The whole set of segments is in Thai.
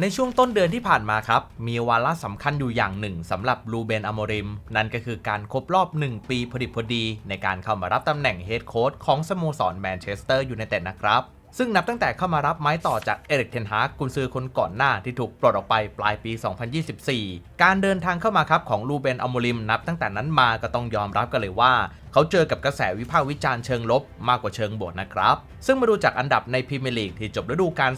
ในช่วงต้นเดือนที่ผ่านมาครับ มีวาระสำคัญอยู่อย่างหนึ่งสำหรับลูเบนอโมริม นั่นก็คือการครบรอบ 1 ปีพอดิบพอดี ในการเข้ามารับตำแหน่งเฮดโค้ชของสโมสรแมนเชสเตอร์ยูไนเต็ดนะครับ ซึ่งนับตั้งแต่เข้ามารับไม้ต่อจากเอริกเทนฮากกุนซือคนก่อนหน้าที่ถูกปลดออกไปปลายปี 2024 การเดินทางเข้ามาครับของลูเบนอโมริมนับตั้งแต่นั้นมาก็ต้องยอมรับกันเลยว่า เขาเจอกับกระแสวิพากษ์วิจารณ์เชิงลบมากกว่าเชิงบวกนะครับ ซึ่งมาดูจากอันดับในพรีเมียร์ลีกที่จบฤดูกาล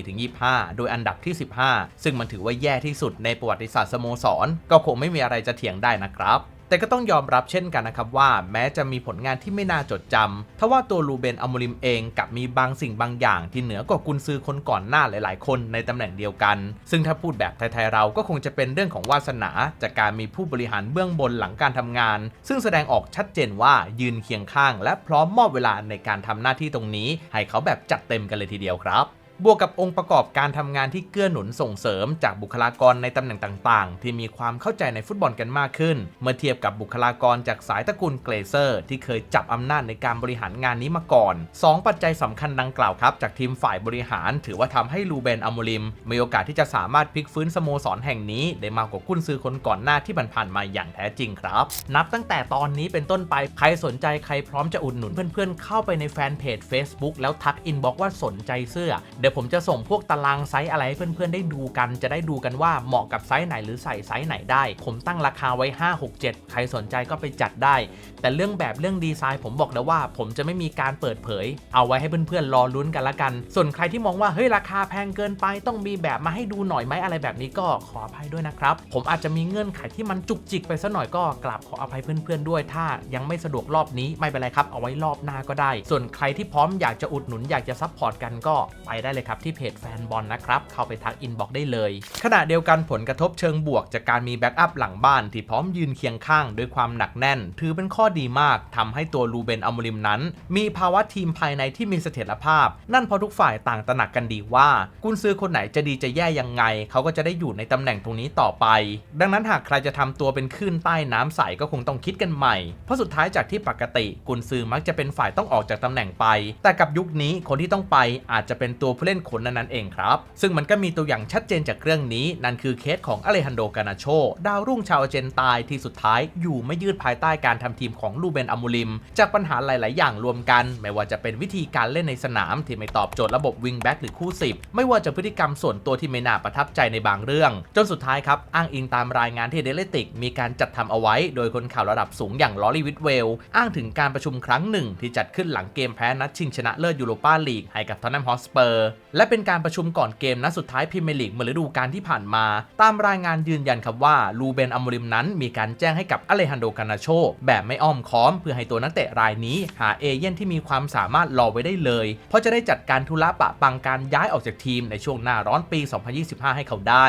2024-25 โดยอันดับที่ 15 ซึ่งมันถือว่าแย่ที่สุดในประวัติศาสตร์สโมสร ก็คงไม่มีอะไรจะเถียงได้นะครับ แต่ก็ต้องยอมรับเช่นกันนะครับว่าแม้จะมีผลงานที่ไม่น่าจดจำทว่าตัวลูเบนอโมริมเองกับมีบางสิ่งบางอย่างที่เหนือกว่ากุนซือคนก่อนหน้าหลาย ๆ คนในตำแหน่งเดียวกัน ซึ่งถ้าพูดแบบไทย ๆ เราก็คงจะเป็นเรื่องของวาสนาจากการมีผู้บริหารเบื้องบนหลังการทำงาน ซึ่งแสดงออกชัดเจนว่ายืนเคียงข้าง และพร้อมมอบเวลาในการทำหน้าที่ตรงนี้ ให้เขาแบบจัดเต็มกันเลยทีเดียวครับ บวกกับองค์ประกอบการทำงานที่เกื้อหนุนส่งเสริมจากบุคลากรในตำแหน่งต่างๆ ที่มีความเข้าใจในฟุตบอลกันมากขึ้น เมื่อเทียบกับบุคลากรจากสายตระกูลเกรเซอร์ ที่เคยจับอำนาจในการบริหารงานนี้มาก่อน 2 ปัจจัยสำคัญดังกล่าวครับ จากทีมฝ่ายบริหาร ถือว่าทำให้ลูเบนอโมลิมมีโอกาสที่จะสามารถพลิกฟื้นสโมสรแห่งนี้ ได้มากกว่ากุนซือคนก่อนหน้าที่ผ่านๆมาอย่างแท้จริงครับ นับตั้งแต่ตอนนี้เป็นต้นไปใครสนใจใครพร้อมจะอุดหนุนเพื่อนๆ เข้าไปในแฟนเพจ Facebook แล้วทักอินบ็อกว่าสนใจเสื้อเดี๋ยวผมจะส่งพวกตารางไซส์อะไรให้เพื่อนๆได้ดูกัน จะได้ดูกันว่าเหมาะกับไซส์ไหนหรือใส่ไซส์ไหนได้ ผมตั้งราคาไว้ 5 6 7 ใครสนใจก็ไปจัดได้ แต่เรื่องแบบเรื่องดีไซน์ผมบอกแล้วว่า ผมจะไม่มีการเปิดเผย เอาไว้ให้เพื่อนๆรอลุ้นกันละกัน ส่วนใครที่มองว่าเฮ้ยราคาแพงเกินไปต้องมีแบบมาให้ดูหน่อยไหมอะไรแบบนี้ก็ขออภัยด้วยนะครับ ผมอาจจะมีเงื่อนไขที่มันจุกจิกไปสัหน่อยก็กราบขออภัยเพื่อนๆด้วย ถ้ายังไม่สะดวกรอบนี้ไม่เป็นไรครับเอาไว้รอบหน้าก็ได้ ส่วนใครที่พร้อมอยากจะอุดหนุนอยากจะซัพพอร์ตกันก็ไปได้เลยครับที่เพจแฟนบอลนะครับ เข้าไปทักอินบ็อกได้เลย ขณะเดียวกันผลกระทบเชิงบวก จากการมีแบ็กอัพหลังบ้านที่พร้อมยืนเคียงข้างด้วยความหนักแน่น ถือเป็นข้อดีมากทำให้ตัวลูเบนอมริมนั้น มีภาวะทีมภายในที่มีเสถียรภาพ นั่นเพราะทุกฝ่ายต่างตระหนักกันดีว่ากุนซือคนไหนจะดีจะแย่ยังไง เขาก็จะได้อยู่ในตำแหน่งตรงนี้ต่อไป ดังนั้นหากใครจะทำตัวเป็นคลื่นใต้น้ำใสก็คงต้องคิดกันใหม่ เพราะสุดท้ายจากที่ปกติกุนซือมักจะเป็นฝ่ายต้องออกจากตำแหน่งไป แต่กับยุคนี้คนที่ต้องไปอาจจะเป็นตัวผู้เล่นคนนั้นๆเองครับ ซึ่งมันก็มีตัวอย่างชัดเจนจากเรื่องนี้ นั่นคือเคสของอเลฮันโดกานาโช ดาวรุ่งชาวอเจนตายที่สุดท้ายอยู่ไม่ยืดภายใต้การทำทีมของลูเบนอมูลิม จากปัญหาหลาย ๆ อย่างรวมกัน ไม่ว่าจะเป็นวิธีการเล่นในสนามที่ไม่ตอบโจทย์ระบบวิงแบ็กหรือคู่สิบไม่ว่าจะพฤติกรรมส่วนตัวที่ไม่น่าประทับใจในบางเรื่อง จนสุดท้ายครับอ้างอิงตามรายงานที่เดลติกมีการจัดทำเอาไว้ โดยคนข่าวระดับสูงอย่างลอรีวิทเวลอ้างถึงการประชุมครั้งหนึ่งที่จัดขึ้นหลังเกมแพ้นัดชิงชนะเลิศยูโรปาลีกให้กับทอนแนมฮอสเปอร์และเป็นการประชุมก่อนเกมนัดสุดท้ายพรีเมียร์ลีกเมื่อฤดูกาลที่ผ่านมา ตามรายงานยืนยันครับว่าลูเบนอโมริมนั้นมีการแจ้งให้กับอเลฮันโดกานาโช แบบไม่อ้อมค้อม เพื่อให้ตัวนักเตะรายนี้ หาเอเย่นที่มีความสามารถรอไว้ได้เลย เพราะจะได้จัดการธุระปะปังการย้ายออกจากทีมในช่วงหน้าร้อนปี 2025 ให้เขาได้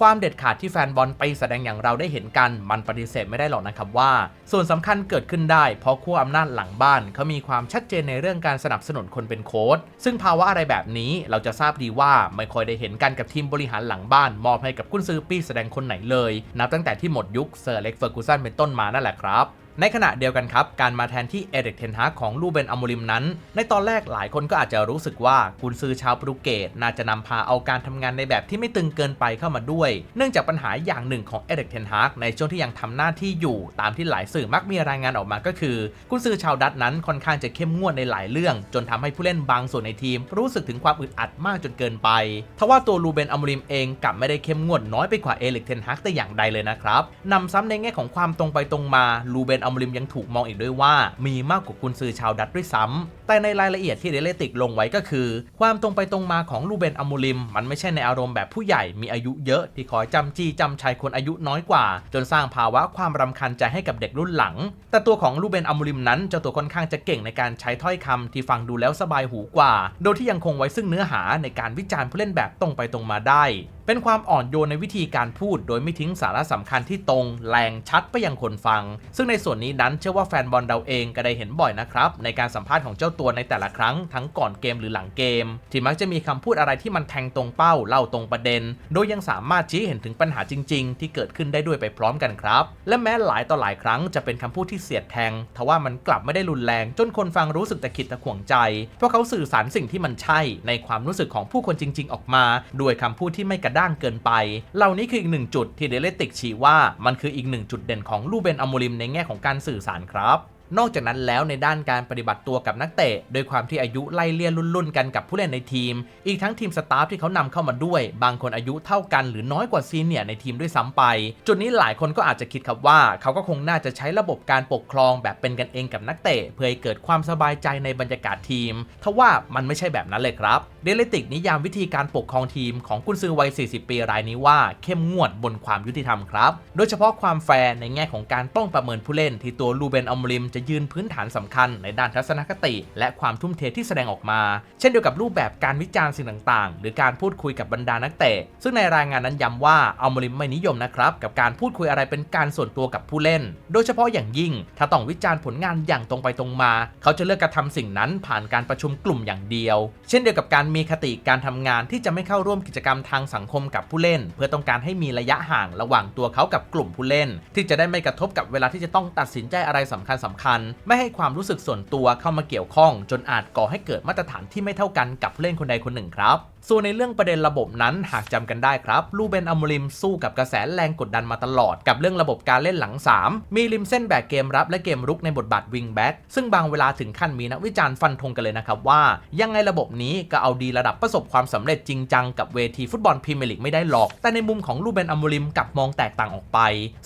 ความเด็ดขาดที่แฟนบอลไปแสดงอย่างเราได้เห็นกัน มันปฏิเสธไม่ได้หรอกนะครับว่า ส่วนสำคัญเกิดขึ้นได้เพราะขั้วอำนาจหลังบ้านเขามีความชัดเจนในเรื่องการสนับสนุนคนเป็นโค้ชซึ่งภาวะอะไรแบบนี้เราจะทราบดีว่าไม่ค่อยได้เห็นกันกับทีมบริหารหลังบ้าน มอบให้กับกุนซือปีแสดงคนไหนเลย นับตั้งแต่ที่หมดยุคเซอร์เล็กเฟอร์กูสันเป็นต้นมานั่นแหละครับ ในขณะเดียวกันครับ การมาแทนที่เอเด็กเทนฮากของลูเบนอโมริมนั้น ในตอนแรกหลายคนก็อาจจะรู้สึกว่ากุนซือชาวโปรตุเกสน่าจะนำพาเอาการทำงานในแบบที่ไม่ตึงเกินไปเข้ามาด้วย เนื่องจากปัญหาอย่างหนึ่งของเอเด็กเทนฮากในช่วงที่ยังทำหน้าที่อยู่ ตามที่หลายสื่อมักมีรายงานออกมาก็คือ กุนซือชาวดัตนั้นค่อนข้างจะเข้มงวดในหลายเรื่อง จนทำให้ผู้เล่นบางส่วนในทีม รู้สึกถึงความอึดอัดมากจนเกินไปทว่าตัวลูเบนอโมริมเองกลับไม่ได้เข้มงวดน้อยไปกว่าเอเล็กเทนฮากแต่อย่างใดเลยนะครับนำซ้ำในแง่ของความตรงไปตรงมาลูเบนอโมริมยังถูกมองอีกด้วยว่า มีมากกว่ากุนซือชาวดัตด้วยซ้ำแต่ในรายละเอียดที่เดเลติกลงไว้ก็คือ ความตรงไปตรงมาของลูเบนอมูลิม มันไม่ใช่ในอารมณ์แบบผู้ใหญ่มีอายุเยอะที่คอยจำจี้จำชัยคนอายุน้อยกว่า จนสร้างภาวะความรำคาญใจให้กับเด็กรุ่นหลัง แต่ตัวของลูเบนอมูลิมนั้นเจ้าตัวค่อนข้างจะเก่งในการใช้ถ้อยคำที่ฟังดูแล้วสบายหูกว่า โดยที่ยังคงไว้ซึ่งเนื้อหาในการวิจารณ์ผู้เล่นแบบตรงไปตรงมาได้ เป็นความอ่อนโยนในวิธีการพูด โดยไม่ทิ้งสาระสำคัญที่ตรง แรงชัดไปยังคนฟัง ซึ่งในส่วนนี้นั้นเชื่อว่าแฟนบอลเราเองก็ได้เห็นบ่อยนะครับ ในการสัมภาษณ์ของเจ้าตัวในแต่ละครั้งทั้งก่อนเกมหรือหลังเกม ที่มักจะมีคำพูดอะไรที่มันแทงตรงเป้าเล่าตรงประเด็น โดยยังสามารถชี้เห็นถึงปัญหาจริง ๆ ที่เกิดขึ้นได้ด้วยไปพร้อมกันครับ และแม้หลายต่อหลายครั้งจะเป็นคำพูดที่เสียดแทงทว่ามันกลับไม่ได้รุนแรง จนคนฟังรู้สึกตะขิดตะขวงใจ เพราะเขาสื่อสารสิ่งที่มันใช่ ในความรู้สึกของผู้คนจริง ๆ ออกมา ด้วยคำพูดที่ไม่กระด้างเกินไป เหล่านี้คืออีกหนึ่งจุดที่เดลติกชี้ว่ามันคืออีกหนึ่งจุดเด่นของลูเบนอโมริมในแง่ของการสื่อสารครับ นอกจากนั้นแล้วในด้านการปฏิบัติตัวกับนักเตะ โดยความที่อายุไล่เลี่ยรุ่นๆกันกับผู้เล่นในทีม อีกทั้งทีมสตาฟที่เขานำเข้ามาด้วย บางคนอายุเท่ากันหรือน้อยกว่าซีเนียในทีมด้วยซ้ำไป จุดนี้หลายคนก็อาจจะคิดครับว่า เขาก็คงน่าจะใช้ระบบการปกครองแบบเป็นกันเองกับนักเตะ เพื่อให้เกิดความสบายใจในบรรยากาศทีมทว่ามันไม่ใช่แบบนั้นเลยครับเดลติกนิยามวิธีการปกครองทีมของกุนซือวัย 40 ปีรายนี้ว่าเข้มงวดบนความยุติธรรมครับ โดยเฉพาะความแฟร์ในแง่ของการต้องประเมินผู้เล่นที่ตัวลูเบนอมริมจะยืนพื้นฐานสำคัญในด้านทัศนคติ และความทุ่มเทที่แสดงออกมา เช่นเดียวกับรูปแบบการวิจารณ์สิ่งต่าง ๆ หรือการพูดคุยกับบรรดานักเตะ ซึ่งในรายงานนั้นย้ำว่าอัลมริมไม่นิยมนะครับกับการพูดคุยอะไรเป็นการส่วนตัวกับผู้เล่น โดยเฉพาะอย่างยิ่ง ถ้าต้องวิจารณ์ผลงานอย่างตรงไปตรงมา เขาจะเลือกกระทำสิ่งนั้นผ่านการประชุมกลุ่มอย่างเดียว เช่นเดียวกับการมีคติการทำงานที่จะไม่เข้าร่วมกิจกรรมทางสังคมกับผู้เล่น เพื่อต้องการให้มีระยะห่างระหว่างตัวเขากับกลุ่มผู้เล่น ที่จะได้ไม่กระทบกับเวลาที่จะต้องตัดสินใจอะไรสำคัญสำคัญไม่ให้ความรู้สึกส่วนตัวเข้ามาเกี่ยวข้อง จนอาจก่อให้เกิดมาตรฐานที่ไม่เท่ากันกับผู้เล่นคนใดคนหนึ่งครับส่วนในเรื่องประเด็นระบบนั้นหากจำกันได้ครับ ลูเบนอมริมสู้กับกระแสแรงกดดันมาตลอด กับเรื่องระบบการเล่นหลัง 3 มีริมเส้นแบกเกมรับและเกมรุกในบทบาทวิงแบ็กซึ่งบางเวลาถึงขั้นมีนักวิจารณ์ฟันธงกันเลยนะครับว่า ยังไงระบบนี้ก็เอาดีระดับประสบความสำเร็จจริงจังกับเวทีฟุตบอลพรีเมียร์ลีกไม่ได้หรอก แต่ในมุมของลูเบนอมริมกลับมองแตกต่างออกไป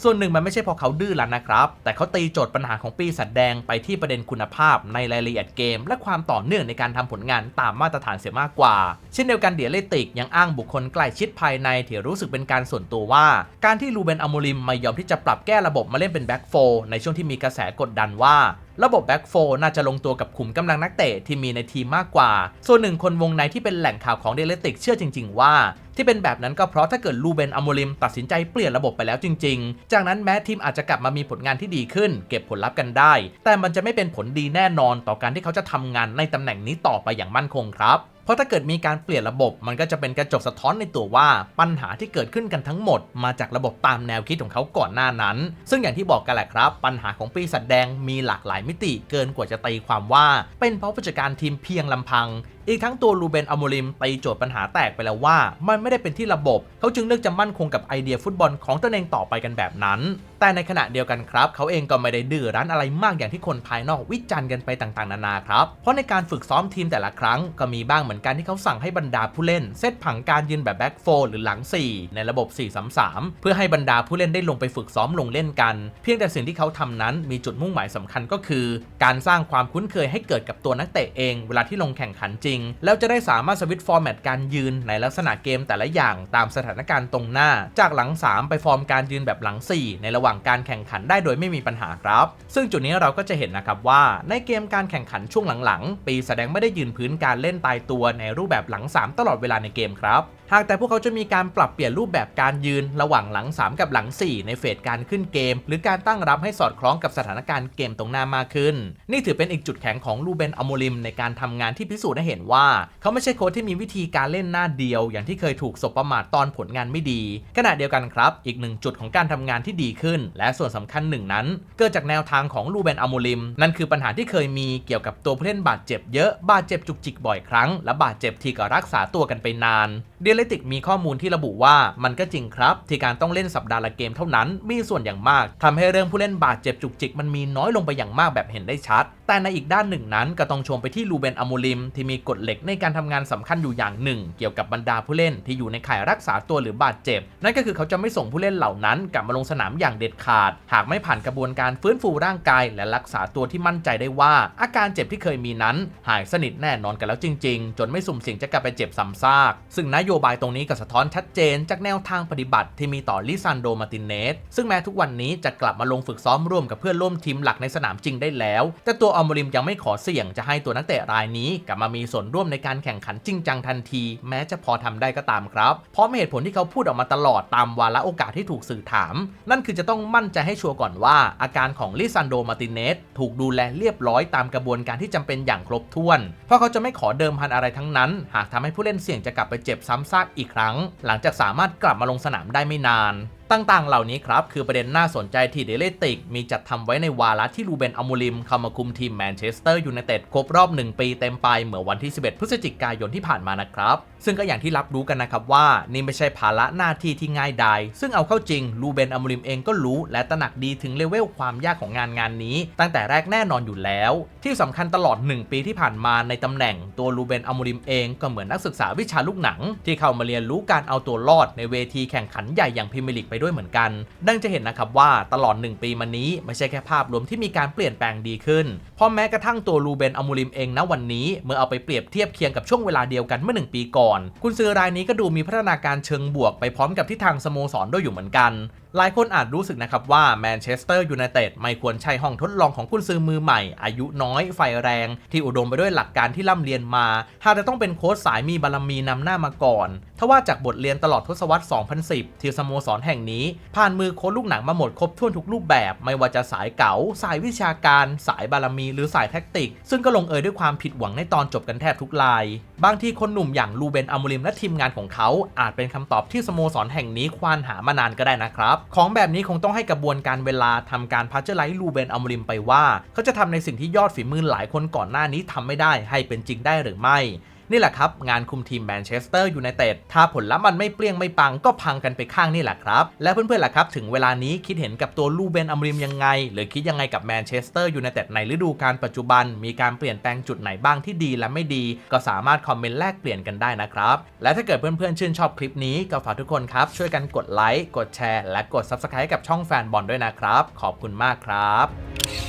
ส่วนหนึ่งมันไม่ใช่เพราะเขาดื้อแล้วนะครับแต่เขาตีโจทย์ปัญหาของปีศาจแดงไปที่ประเด็นคุณภาพในรายละเอียดเกม และความต่อเนื่องในการทำผลงานตามมาตรฐานเสียมากกว่า เช่นเดียวกันเดียเลติกยังอ้างบุคคลใกล้ชิดภายในที่รู้สึกเป็นการส่วนตัวว่า การที่ลูเบนอโมริมไม่ยอมที่จะปรับแก้ระบบมาเล่นเป็นแบ็กโฟในช่วงที่มีกระแสกดดันว่า ระบบแบ็กโฟน่าจะลงตัวกับขุมกำลังนักเตะที่มีในทีมมากกว่า ส่วนหนึ่งคนวงในที่เป็นแหล่งข่าวของเดลติกเชื่อจริง ๆ ว่า ที่เป็นแบบนั้นก็เพราะถ้าเกิดลูเบนอโมลิมตัดสินใจเปลี่ยนระบบไปแล้วจริง ๆ จากนั้นแม้ทีมอาจจะกลับมามีผลงานที่ดีขึ้น เก็บผลลัพธ์กันได้ แต่มันจะไม่เป็นผลดีแน่นอนต่อการที่เขาจะทำงานในตำแหน่งนี้ต่อไปอย่างมั่นคงครับ ราะถ้าเกิดมีการเปลี่ยนระบบ มันก็จะเป็นกระจกสะท้อนในตัวว่าปัญหาที่เกิดขึ้นกันทั้งหมด มาจากระบบตามแนวคิดของเขาก่อนหน้านั้น ซึ่งอย่างที่บอกกันแหละครับ ปัญหาของปีศาจแดงมีหลากหลายมิติเกินกว่าจะตีความว่า เป็นเพราะผู้จัดการทีมเพียงลำพัง อีกทั้งตัวลูเบนอโมริมตีโจทย์ปัญหาแตกไปแล้วว่า มันไม่ได้เป็นที่ระบบ เขาจึงเลือกจะมั่นคงกับไอเดียฟุตบอลของตนเองต่อไปกันแบบนั้น แต่ในขณะเดียวกันครับ เขาเองก็ไม่ได้ดื้อรั้นอะไรมากอย่างที่คนภายนอกวิจารณ์กันไปต่างๆ นานาครับ เพราะในการฝึกซ้อมทีมแต่ละครั้ง ก็มีบ้างเหมือนกันที่เขาสั่งให้บรรดาผู้เล่น เซตผังการยืนแบบแบ็กโฟหรือหลัง 4 ในระบบ 4-3-3 เพื่อให้บรรดาผู้เล่นได้ลงไปฝึกซ้อมลงเล่นกัน เพียงแต่สิ่งที่เขาทำนั้นมีจุดมุ่งหมายสำคัญก็คือ การสร้างความคุ้นเคยให้เกิดกับตัวนักเตะเอง เวลาที่ลงแข่งขันจริงแล้วจะได้สามารถสวิตช์ฟอร์แมตการยืนในลักษณะเกมแต่ละอย่างตามสถานการณ์ตรงหน้า จากหลัง 3 ไปฟอร์มการยืนแบบหลัง 4 ในระหว่างการแข่งขันได้โดยไม่มีปัญหาครับ ซึ่งจุดนี้เราก็จะเห็นนะครับว่าในเกมการแข่งขันช่วงหลังๆ ปีแสดงไม่ได้ยืนพื้นการเล่นตายตัวในรูปแบบหลัง 3 ตลอดเวลาในเกมครับหากแต่พวกเขาจะมีการปรับเปลี่ยนรูปแบบการยืนระหว่างหลัง 3 กับหลัง 4 ในเฟสการขึ้นเกม หรือการตั้งรับให้สอดคล้องกับสถานการณ์เกมตรงหน้ามากขึ้น นี่ถือเป็นอีกจุดแข็งของลูเบนอโมริมในการทำงานที่พิสูจน์ให้เห็นว่า เขาไม่ใช่โค้ชที่มีวิธีการเล่นหน้าเดียว อย่างที่เคยถูกสบประมาทตอนผลงานไม่ดี ขณะเดียวกันครับ อีกหนึ่งจุดของการทำงานที่ดีขึ้น และส่วนสำคัญหนึ่งนั้น เกิดจากแนวทางของลูเบนอามูลิม นั่นคือปัญหาที่เคยมีเกี่ยวกับตัวผู้เล่นบาดเจ็บเยอะบาดเจ็บจุกจิกบ่อยครั้งและบาดเจ็บที่ก็รักษาตัวกันไปนาน เดียเลติกมีข้อมูลที่ระบุว่ามันก็จริงครับ ที่การต้องเล่นสัปดาห์ละเกมเท่านั้นมีส่วนอย่างมากทำให้เรื่องผู้เล่นบาดเจ็บจุกจิกมันมีน้อยลงไปอย่างมากแบบเห็นได้ชัด แต่ในอีกด้านหนึ่งนั้นก็ต้องชมไปที่ลูเบนอโมลิม ที่มีกฎเหล็กในการทำงานสำคัญอยู่อย่างหนึ่ง เกี่ยวกับบรรดาผู้เล่นที่อยู่ในข่ายรักษาตัวหรือบาดเจ็บ นั่นก็คือเขาจะไม่ส่งผู้เล่นเหล่านั้นกลับมาลงสนามอย่างเด็ดขาด หากไม่ผ่านกระบวนการฟื้นฟูร่างกาย และรักษาตัวที่มั่นใจได้ว่า อาการเจ็บที่เคยมีนั้น หายสนิทแน่นอนกันแล้วจริง ๆ จนไม่สุ่มเสี่ยงจะกลับไปเจ็บซ้ำซาก ซึ่งนโยโยบายตรงนี้ก็สะท้อนชัดเจนจากแนวทางปฏิบัติที่มีต่อลิซันโดมาตินเนสซึ่งแม้ทุกวันนี้จะกลับมาลงฝึกซ้อมร่วมกับเพื่อนร่วมทีมหลักในสนามจริงได้แล้ว แต่ตัวอัลโมริมยังไม่ขอเสี่ยงจะให้ตัวนักเตะรายนี้กลับมามีส่วนร่วมในการแข่งขันจริงจังทันที แม้จะพอทำได้ก็ตามครับ เพราะเหตุผลที่เขาพูดออกมาตลอดตามวาระโอกาสที่ถูกสื่อถาม นั่นคือจะต้องมั่นใจให้ชัวร์ก่อนว่า อาการของลิซันโดมาตินเนสถูกดูแลเรียบร้อยตามกระบวนการที่จำเป็นอย่างครบถ้วน เพราะเขาจะไม่ขอเดิมพันอะไรทั้งนั้น หากทำให้ผู้เล่นเสี่ยงจะกลับไปเจ็บซ้ำซากอีกครั้ง หลังจากสามารถกลับมาลงสนามได้ไม่นาน ต่างๆ เหล่านี้ครับ คือประเด็นน่าสนใจที่เดลติกมีจัดทำไว้ในวาระที่ลูเบนอัมูลิมเข้ามาคุมทีมแมนเชสเตอร์ยูไนเต็ดครบรอบ 1 ปีเต็มไปเมื่อวันที่ 11 พฤศจิกายนที่ผ่านมานะครับ ซึ่งก็อย่างที่รับรู้กันนะครับว่า นี่ไม่ใช่ภาระหน้าที่ที่ง่ายดายซึ่งเอาเข้าจริงลูเบนอัมูลิมเองก็รู้และตระหนักดีถึงเลเวลความยากของงานงานนี้ ตั้งแต่แรกแน่นอนอยู่แล้ว ที่สำคัญตลอด 1 ปีที่ผ่านมาในตำแหน่งตัวลูเบนอัมูลิมเองก็เหมือนนักศึกษาวิชาลูกหนัง ที่เข้ามาเรียนรู้การเอาตัวรอดในเวทีแข่งขันใหญ่อย่างพรีเมียร์ลีกไปด้วยเหมือนกัน ดังจะเห็นนะครับว่าตลอด 1 ปีมานี้ไม่ใช่แค่ภาพรวมที่มีการเปลี่ยนแปลงดีขึ้น เพราะแม้กระทั่งตัวลูเบนอมูลิมเองนะวันนี้ เมื่อเอาไปเปรียบเทียบเคียงกับช่วงเวลาเดียวกันเมื่อ 1 ปีก่อน คุณซื้อรายนี้ก็ดูมีพัฒนาการเชิงบวกไปพร้อมกับที่ทางสโมสรด้วยอยู่เหมือนกัน หลายคนอาจรู้สึกนะครับว่าแมนเชสเตอร์ยูไนเต็ดไม่ควรใช้ห้องทดลองของกุนซือมือใหม่ อายุน้อยไฟแรง ที่อุดมไปด้วยหลักการที่ร่ำเรียนมา หากจะต้องเป็นโค้ชสายมีบารมีนำหน้ามาก่อนทว่าจากบทเรียนตลอดทศวรรษ 2010 ที่สโมสรแห่งนี้ ผ่านมือโค้ชลูกหนังมาหมดครบถ้วนทุกรูปแบบ ไม่ว่าจะสายเก๋า สายวิชาการ สายบารมี หรือสายแท็กติก ซึ่งก็ลงเอยด้วยความผิดหวังในตอนจบกันแทบทุกราย บางทีคนหนุ่มอย่างลูเบนอัมูลิมและทีมงานของเขาอาจเป็นคำตอบที่สโมสรแห่งนี้ควานหามานานก็ได้นะครับของแบบนี้คงต้องให้กระบวนการเวลาทำการพัชเจอร์ไลท์ลูเบนอัมริมไปว่า เขาจะทำในสิ่งที่ยอดฝีมือหลายคนก่อนหน้านี้ทำไม่ได้ให้เป็นจริงได้หรือไม่ นี่แหละครับ งานคุมทีมแมนเชสเตอร์ยูไนเต็ดถ้าผลลัพธ์มันไม่เปรี้ยงไม่ปังก็พังกันไปข้างนี่แหละครับ และเพื่อนๆล่ะครับ ถึงเวลานี้คิดเห็นกับตัวลูเบนอัมริมยังไง หรือคิดยังไงกับแมนเชสเตอร์ยูไนเต็ดในฤดูกาลปัจจุบัน มีการเปลี่ยนแปลงจุดไหนบ้างที่ดีและไม่ดี ก็สามารถคอมเมนต์แลกเปลี่ยนกันได้นะครับและถ้าเกิดเพื่อนๆชื่นชอบคลิปนี้ก็ฝากทุกคนครับช่วยกันกดไลค์กดแชร์และกด Subscribe กับช่องแฟนบอลด้วยนะครับขอบคุณมากครับ